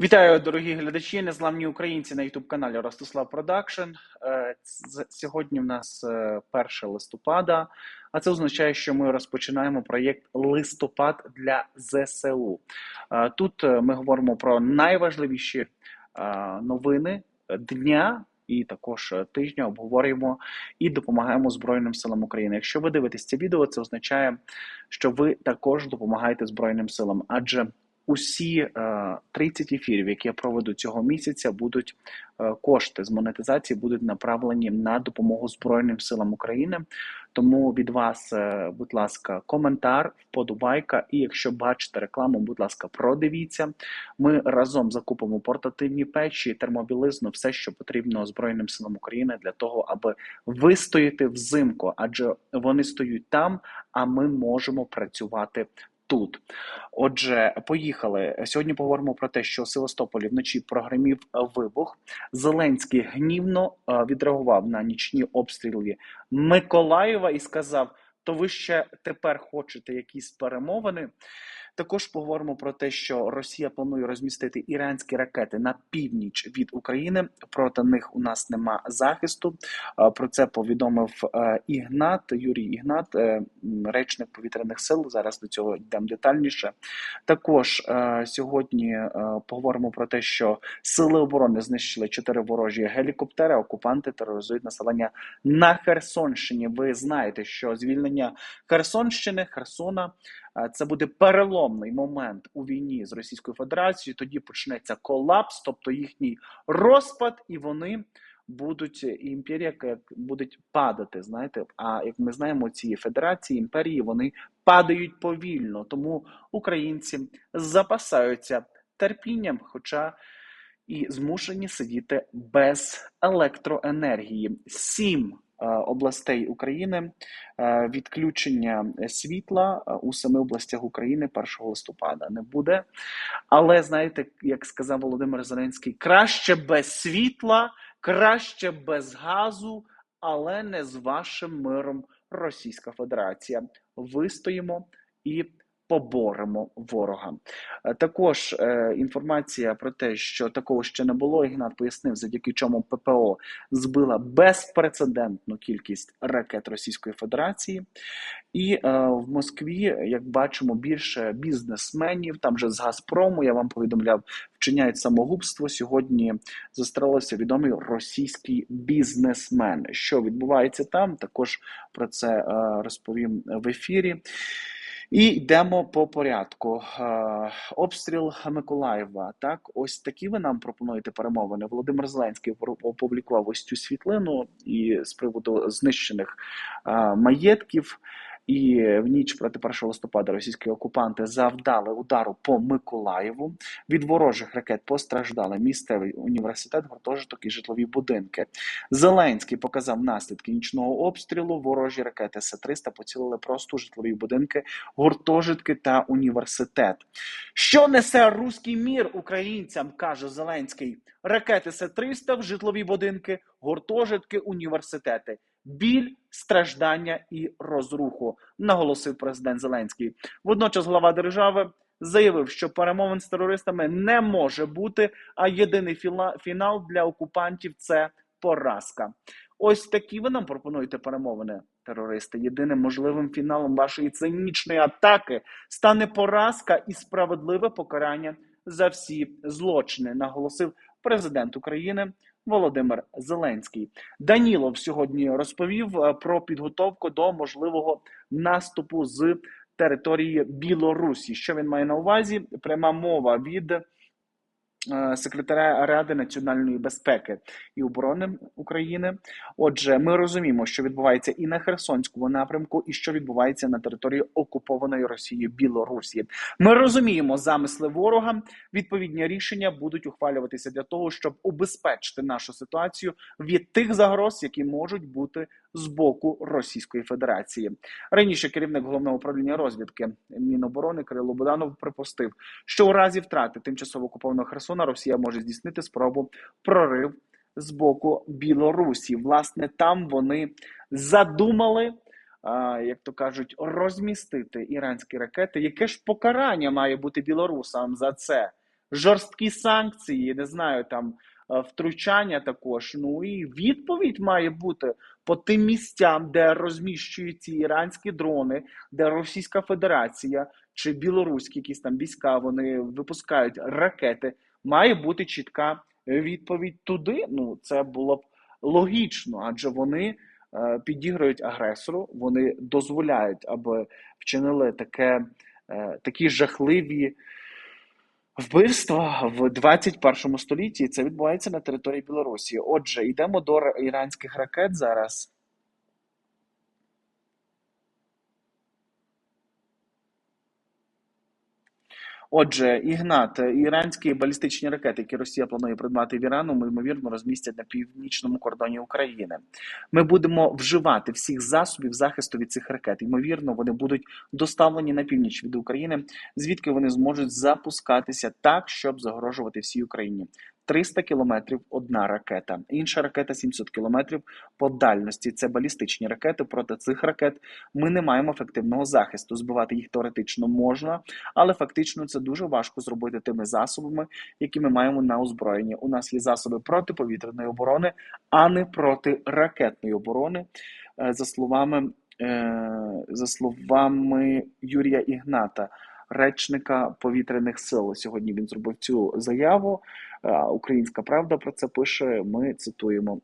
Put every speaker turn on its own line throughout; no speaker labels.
Вітаю, дорогі глядачі, незламні українці на youtube каналі Ростислав Продакшн. Е, Сьогодні в нас е, 1 листопада, а це означає, що ми розпочинаємо проєкт Листопад для ЗСУ. Е, Тут е, ми говоримо про найважливіші е, новини дня. І також е, тижня обговорюємо і допомагаємо Збройним силам України. Якщо ви дивитесь це відео, це означає, що ви також допомагаєте Збройним силам, адже усі е, 30 ефірів, які я проведу цього місяця, будуть е, кошти з монетизації будуть направлені на допомогу Збройним силам України. Тому від вас, е, будь ласка, коментар, вподобайка. І якщо бачите рекламу, будь ласка, продивіться. Ми разом закупимо портативні печі, термобілизну, все, що потрібно Збройним силам України для того, аби вистояти взимку, адже вони стоять там, а ми можемо працювати тут. Отже, поїхали. Сьогодні поговоримо про те, що у Севастополі вночі прогремів вибух. Зеленський гнівно е, відреагував на нічні обстріли Миколаєва і сказав: то ви ще тепер хочете якісь перемовини. Також поговоримо про те, що Росія планує розмістити іранські ракети на північ від України. Проти них у нас нема захисту. Е, Про це повідомив е, Ігнат Юрій Ігнат, е, речник повітряних сил. Зараз до цього йдемо детальніше. Також сьогодні поговоримо про те, що сили оборони знищили чотири ворожі гелікоптери. Окупанти тероризують населення на Херсонщині. Ви знаєте, що звільнення Херсонщини, Херсона. Е, Це буде переломний момент у війні з Російською Федерацією. Тоді почнеться колапс, тобто їхній розпад, і вони будуть і імперія як будуть падати. Знаєте, а як ми знаємо, ці федерації імперії вони падають повільно. Тому українці запасаються терпінням, хоча і змушені сидіти без електроенергії. Сім е, областей України е, відключення світла е, у семи областях України 1 листопада не буде. Але знаєте, як сказав Володимир Зеленський, краще без світла, краще без газу, але не з вашим миром Російська Федерація. Вистоїмо і поборемо ворога. Е, Також е, інформація про те, що такого ще не було. Ігнат пояснив, завдяки чому ППО збила безпрецедентну кількість ракет Російської Федерації. І е, в Москві, як бачимо, більше бізнесменів там же з Газпрому. Я вам повідомляв, вчиняють самогубство. Сьогодні застрелився відомий російський бізнесмен. Що відбувається там? Також про це е, розповім в ефірі. І йдемо по порядку. Е, Обстріл Миколаєва. Так, ось такі ви нам пропонуєте перемовини. Володимир Зеленський опублікував ось цю світлину і з приводу знищених е, маєтків. І в ніч проти 1 листопада російські окупанти завдали удару по Миколаєву. Від ворожих ракет постраждали місцевий університет, гуртожиток і житлові будинки. Зеленський показав наслідки нічного обстрілу. Ворожі ракети С-300 поцілили просто житлові будинки, гуртожитки та університет. Що несе руський мір українцям, каже Зеленський. Ракети С-300 в житлові будинки, гуртожитки, університети. Біль, страждання і розруху, наголосив президент Зеленський. Водночас глава держави заявив, що перемовин з терористами не може бути, а єдиний фінал для окупантів це поразка. Ось такі ви нам пропонуєте перемовини, терористи. Єдиним можливим фіналом вашої цинічної атаки стане поразка і справедливе покарання за всі злочини, наголосив президент України Володимир Зеленський. Данілов сьогодні розповів е, про підготовку до можливого наступу з території Білорусі. Що він має на увазі? Пряма мова від секретаря Ради національної безпеки і оборони України. Отже, ми розуміємо, що відбувається і на Херсонському напрямку, і що відбувається на території окупованої Росією Білорусі. Ми розуміємо замисли ворога. Відповідні рішення будуть ухвалюватися для того, щоб убезпечити нашу ситуацію від тих загроз, які можуть бути з боку Російської Федерації. Раніше керівник головного управління розвідки Міноборони Кирило Буданов припустив, що у разі втрати тимчасово окупованого Херсона Росія може здійснити спробу прорив з боку Білорусі. Власне, там вони задумали. Як то кажуть, розмістити іранські ракети. Яке ж покарання має бути білорусам за це? жорсткі санкції, не знаю, там втручання також. Ну і відповідь має бути по тим місцям, де розміщують ці іранські дрони, де Російська Федерація чи білоруські якісь там війська вони випускають ракети. Має бути чітка відповідь туди. Ну це було б логічно, адже вони. Е, підіграють агресору, вони дозволяють, аби вчинили таке, е, такі жахливі вбивства в 21 столітті. Це відбувається на території Білорусі. Отже, йдемо до іранських ракет зараз. Отже, Ігнат, іранські балістичні ракети, які Росія планує придбати в Ірану, ймовірно розмістять на північному кордоні України. Ми будемо вживати всіх засобів захисту від цих ракет. Ймовірно, вони будуть доставлені на північ від України, звідки вони зможуть запускатися так, щоб загрожувати всій Україні. 300 кілометрів одна ракета, інша ракета 700 кілометрів по дальності. Це балістичні ракети. Проти цих ракет ми не маємо ефективного захисту. Збивати їх теоретично можна, але фактично це дуже важко зробити тими засобами, які ми маємо на озброєнні. У нас є засоби протиповітряної оборони, а не протиракетної оборони. Е, за словами е, за словами Юрія Ігната речника повітряних сил. Сьогодні він зробив цю заяву. Українська правда про це пише. Ми цитуємо.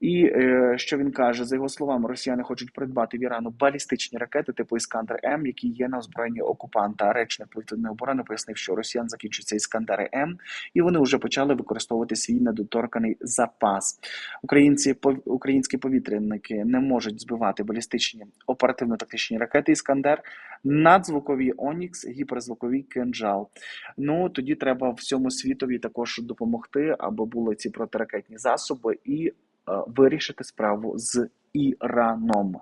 І е, що він каже, за його словами, росіяни хочуть придбати в Ірану балістичні ракети типу Іскандер М, які є на озброєнні окупанта. Речник повітряної оборони пояснив, що росіян закінчуються Іскандери М, і вони вже почали використовувати свій недоторканий запас. Українці українські повітряники не можуть збивати балістичні оперативно-тактичні ракети Іскандер, надзвукові Онікс, гіперзвукові кинжал. Ну тоді треба всьому світові також допомогти, аби були ці протиракетні засоби і. Е, вирішити справу з Іраном.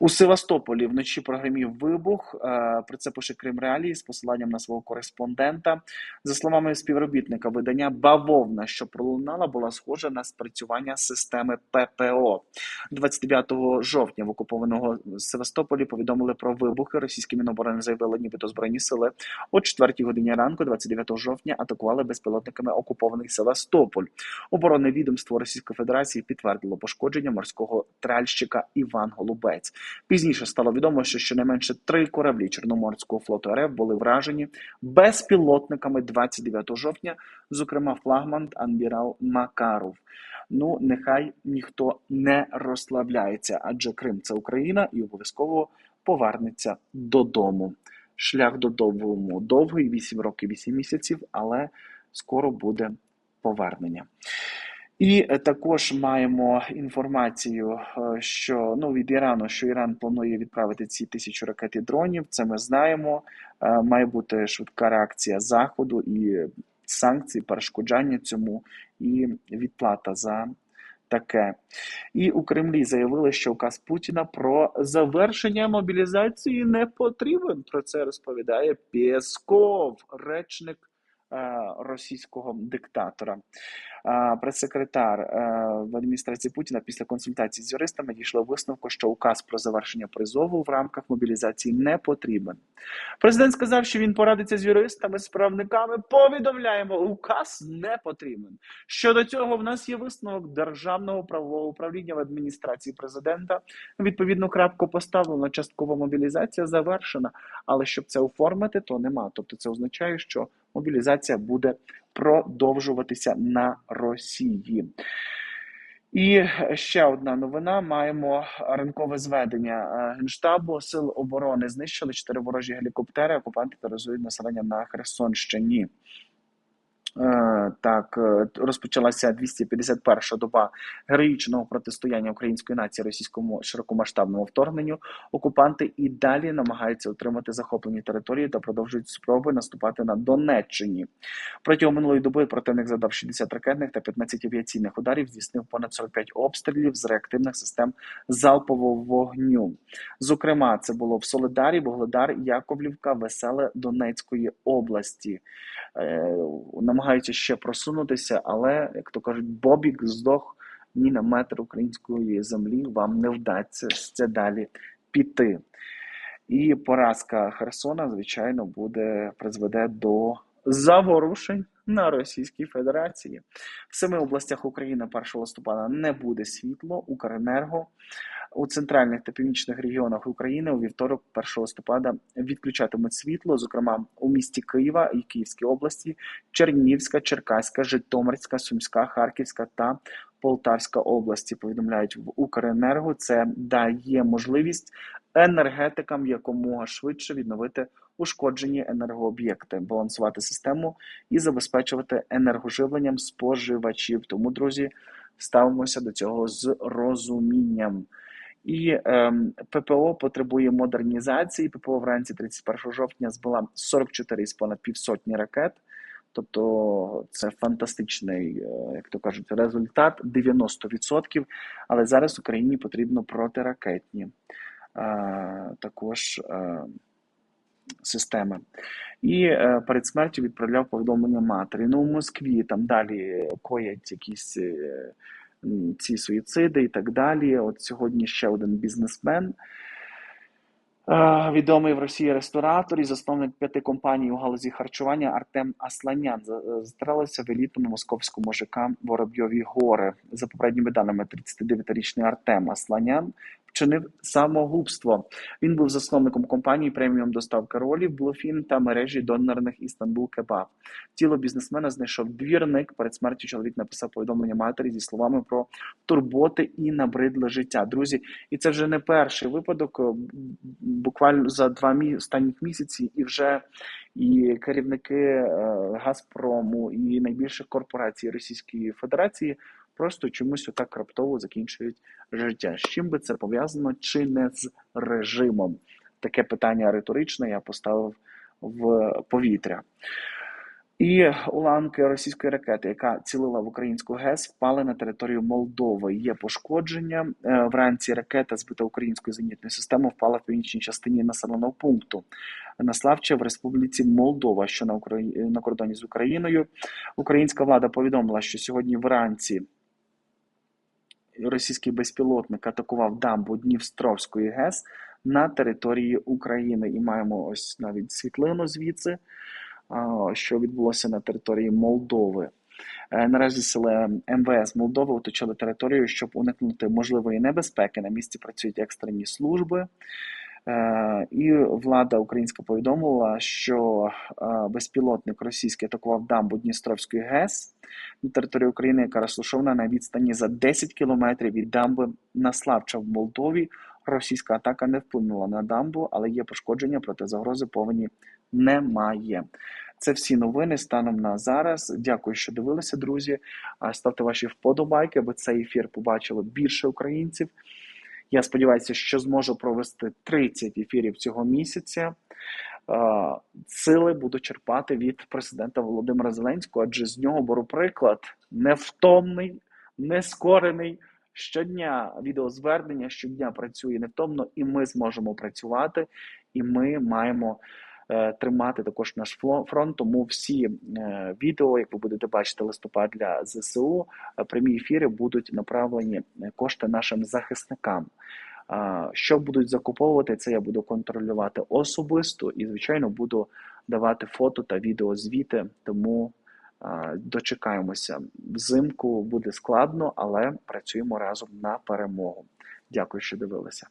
У Севастополі вночі прогремів вибух. Е, про це пише Крим Реалії з посиланням на свого кореспондента. За словами співробітника видання, бавовна, що пролунала, була схожа на спрацювання системи ППО. 29 жовтня в окупованого Севастополі повідомили про вибухи. Російські міноборони заявили, нібито збройні сили о 4 годині ранку, 29 жовтня, атакували безпілотниками окупований Севастополь. Оборонне відомство Російської Федерації підтвердило пошкодження морського тральщика Іван Голубець. Пізніше стало відомо, що щонайменше три кораблі Чорноморського флоту РФ були вражені безпілотниками 29 жовтня, зокрема флагман Анбірал Макаров. Ну, нехай ніхто не розслабляється, адже Крим це Україна і обов'язково повернеться додому. Шлях додому довгий, 8 років, 8 місяців, але скоро буде повернення. І е, також маємо інформацію, е, що ну від Ірану, що Іран планує відправити ці тисячу ракет і дронів. Це ми знаємо. Е, має бути швидка реакція заходу і санкції, перешкоджання цьому і відплата за. Таке і у Кремлі заявили, що указ Путіна про завершення мобілізації не потрібен. Про це розповідає Пєсков, речник російського диктатора. Прес-секретар е, в адміністрації Путіна після консультацій з юристами дійшли висновку, що указ про завершення призову в рамках мобілізації не потрібен. Президент сказав, що він порадиться з юристами, з правниками. Повідомляємо, указ не потрібен. Щодо цього, в нас є висновок державного правового управління в адміністрації президента. Відповідну крапку поставлено. Часткова мобілізація завершена, але щоб це оформити, то нема. Тобто, це означає, що мобілізація буде продовжуватися на Росії. І ще одна новина: маємо ранкове зведення е, генштабу сил оборони. Знищили чотири ворожі гелікоптери. Окупанти тероризують населення на Херсонщині. Е, так, е, розпочалася 251-ша доба героїчного протистояння української нації російському широкомасштабному вторгненню. Окупанти і далі намагаються отримати захоплені території та продовжують спроби наступати на Донеччині. Протягом минулої доби противник задав 60 ракетних та 15 авіаційних ударів. Здійснив понад 45 обстрілів з реактивних систем залпового вогню. Зокрема, це було в Солидарі, Вогледар, Яковлівка, Веселе Донецької області. Е, намагаються ще просунутися, але, як то кажуть, Бобік здох ні на метр української землі, вам не вдасться це далі піти. І поразка Херсона, звичайно, буде призведе до заворушень на Російській Федерації. В семи областях України 1 листопада не буде світло. Укренерго у центральних та північних регіонах України у вівторок, 1 листопада, відключатимуть світло, зокрема у місті Києва і Київській області, Чернігівська, Черкаська, Житомирська, Сумська, Харківська та Полтавська області. Повідомляють в Укренерго. Це дає можливість енергетикам якомога швидше відновити ушкоджені енергооб'єкти, балансувати систему і забезпечувати енергоживленням споживачів. Тому, друзі, ставимося до цього з розумінням. І е, ППО потребує модернізації. ППО вранці 31 жовтня збила 44 з понад півсотні ракет. Тобто це фантастичний, е, як то кажуть, результат 90%. Але зараз Україні потрібно протиракетні е, також е, системи. І е, перед смертю відправляв повідомлення матері. Ну, в Москві там далі коять якісь. Е, ці суїциди і так далі. От сьогодні ще один бізнесмен, відомий в Росії ресторатор і засновник п'яти компаній у галузі харчування Артем Асланян застрелився в елітному московському ЖК Воробйові Гори. За попередніми даними, 39-річний Артем Асланян вчинив самогубство. Він був засновником компанії преміум доставка ролів Блофін та мережі донорних Істанбул Кебаб. Тіло бізнесмена знайшов двірник. Перед смертю чоловік написав повідомлення матері зі словами про турботи і набридле життя. Друзі, і це вже не перший випадок. Буквально за два мі... останніх місяці, і вже і керівники е, Газпрому і найбільших корпорацій Російської Федерації просто чомусь отак раптово закінчують життя. З чим би це пов'язано, чи не з режимом? Таке питання риторичне я поставив в повітря. І уламки російської ракети, яка цілила в українську ГЕС, впали на територію Молдови. Є пошкодження е, вранці. Ракета збита українською зенітною системою впала в північній частині населеного пункту. Наславче в Республіці Молдова, що на Украї... на кордоні з Україною. Українська влада повідомила, що сьогодні вранці російський безпілотник атакував дамбу Дністровської ГЕС на території України. І маємо ось навіть світлину звідси, що відбулося на території Молдови. Е, наразі сили МВС Молдови оточили територію, щоб уникнути можливої небезпеки. На місці працюють екстрені служби. Е, і влада українська повідомила, що е, безпілотник російський атакував дамбу Дністровської ГЕС на території України, яка розташована на відстані за 10 кілометрів від дамби на Славча в Молдові. Російська атака не вплинула на дамбу, але є пошкодження проти загрози повені немає. Це всі новини станом на зараз. Дякую, що дивилися, друзі. Ставте ваші вподобайки, аби цей ефір побачило більше українців. Я сподіваюся, що зможу провести 30 ефірів цього місяця. Сили буду черпати від президента Володимира Зеленського, адже з нього беру приклад невтомний, нескорений. Щодня відеозвернення щодня працює невтомно, і ми зможемо працювати, і ми маємо. Е, тримати також наш фронт. Тому всі е, відео, як ви будете бачити, листопад для ЗСУ, е, прямі ефіри будуть направлені кошти нашим захисникам. Що будуть закуповувати, це я буду контролювати особисто і, звичайно, буду давати фото та відеозвіти. Тому дочекаємося. Взимку буде складно, але працюємо разом на перемогу. Дякую, що дивилися.